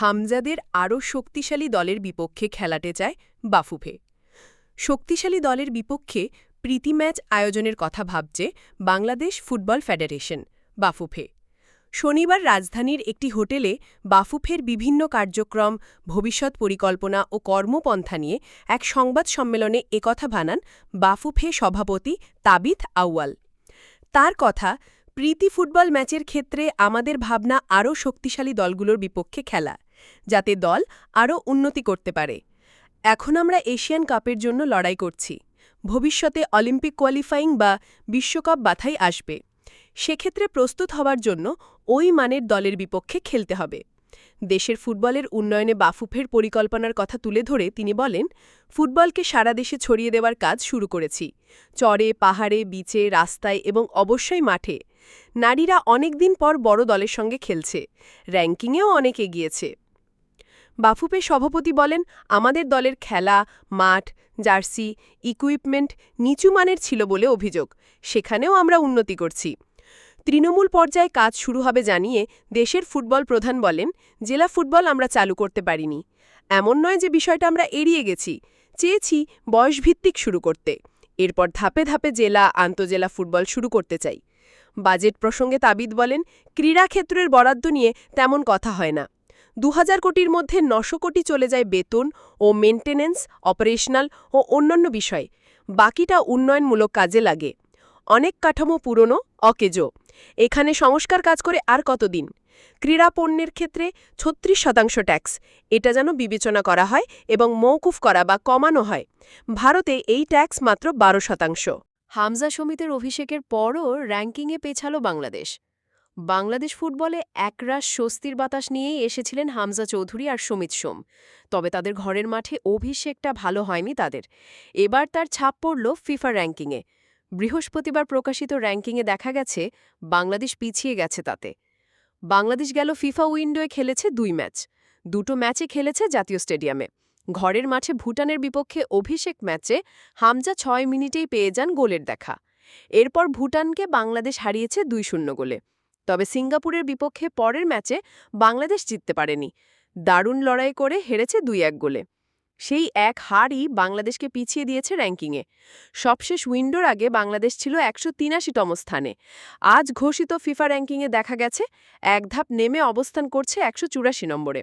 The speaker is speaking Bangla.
হামজাদের আরও শক্তিশালী দলের বিপক্ষে খেলাতে চায় বাফুফে। শক্তিশালী দলের বিপক্ষে প্রীতি ম্যাচ আয়োজনের কথা ভাবছে বাংলাদেশ ফুটবল ফেডারেশন, বাফুফে। শনিবার রাজধানীর একটি হোটেলে বাফুফের বিভিন্ন কার্যক্রম, ভবিষ্যৎ পরিকল্পনা ও কর্মপন্থা নিয়ে এক সংবাদ সম্মেলনে একথা বানান বাফুফে সভাপতি তাবিথ আউয়াল। তার কথা, প্রীতি ফুটবল ম্যাচের ক্ষেত্রে আমাদের ভাবনা আরও শক্তিশালী দলগুলোর বিপক্ষে খেলা। যাতে দল আরও উন্নতি করতে পারে। এখন আমরা এশিয়ান কাপের জন্য লড়াই করছি। ভবিষ্যতে অলিম্পিক কোয়ালিফাইং বা বিশ্বকাপ বাথাই আসবে। সেক্ষেত্রে প্রস্তুত হওয়ার জন্য ওই মানের দলের বিপক্ষে খেলতে হবে। দেশের ফুটবলের উন্নয়নে বাফুফের পরিকল্পনার কথা তুলে ধরে তিনি বলেন, ফুটবলকে সারা দেশে ছড়িয়ে দেওয়ার কাজ শুরু করেছি। চরে, পাহাড়ে, বিচে, রাস্তায় এবং অবশ্যই মাঠে। নারীরা অনেক দিন পর বড় দলের সঙ্গে খেলছে। র্যাঙ্কিংয়েও অনেক এগিয়েছে। বাফুপে সভাপতি বলেন, আমাদের দলের খেলা, মাঠ, জার্সি ইকুইপমেন্ট নিচু মানের ছিল বলে অভিযোগ। সেখানেও আমরা উন্নতি করছি। তৃণমূল পর্যায়ে কাজ শুরু হবে জানিয়ে দেশের ফুটবল প্রধান বলেন, জেলা ফুটবল আমরা চালু করতে পারিনি। এমন নয় যে বিষয়টা আমরা এড়িয়ে গেছি। চেয়েছি বয়সভিত্তিক শুরু করতে। এরপর ধাপে ধাপে জেলা, আন্তজেলা ফুটবল শুরু করতে চাই। বাজেট প্রসঙ্গে তাবিদ বলেন, ক্রীড়াক্ষেত্রের বরাদ্দ নিয়ে তেমন কথা হয় না। দু হাজার কোটির মধ্যে নশো কোটি চলে যায় বেতন ও মেনটেন্যান্স অপারেশনাল ও অন্যান্য বিষয়। বাকিটা উন্নয়নমূলক কাজে লাগে। অনেক কাঠামো পুরনো, অকেজো। এখানে সংস্কার কাজ করে আর কতদিন? ক্রীড়া পণ্যের ক্ষেত্রে ছত্রিশ শতাংশ ট্যাক্স। এটা যেন বিবেচনা করা হয় এবং মৌকুফ করা বা কমানো হয়। ভারতে এই ট্যাক্স মাত্র বারো শতাংশ। হামজা সমিতির অভিষেকের পরও র্যাঙ্কিংয়ে পেছালো বাংলাদেশ। বাংলাদেশ ফুটবলে একরাশ স্বস্তির বাতাস নিয়েই এসেছিলেন হামজা চৌধুরী আর সমিত সোম। তবে তাদের ঘরের মাঠে অভিষেকটা ভালো হয়নি তাদের। এবার তার ছাপ পড়ল ফিফা র্যাঙ্কিংয়ে। বৃহস্পতিবার প্রকাশিত র্যাঙ্কিংয়ে দেখা গেছে, বাংলাদেশ পিছিয়ে গেছে তাতে। বাংলাদেশ গেল ফিফা উইন্ডোয়ে খেলেছে দুই ম্যাচ। দুটো ম্যাচে খেলেছে জাতীয় স্টেডিয়ামে। ঘরের মাঠে ভুটানের বিপক্ষে অভিষেক ম্যাচে হামজা ছয় মিনিটেই পেয়ে যান গোলের দেখা। এরপর ভুটানকে বাংলাদেশ হারিয়েছে দুই শূন্য গোলে। তবে সিঙ্গাপুরের বিপক্ষে পরের ম্যাচে বাংলাদেশ জিততে পারেনি। দারুণ লড়াই করে হেরেছে দুই এক গোলে। সেই এক হারই বাংলাদেশকে পিছিয়ে দিয়েছে র্যাঙ্কিংয়ে। সবশেষ উইন্ডোর আগে বাংলাদেশ ছিল একশো তিরাশিতম স্থানে। আজ ঘোষিত ফিফা র্যাঙ্কিংয়ে দেখা গেছে, এক ধাপ নেমে অবস্থান করছে একশো চুরাশি নম্বরে।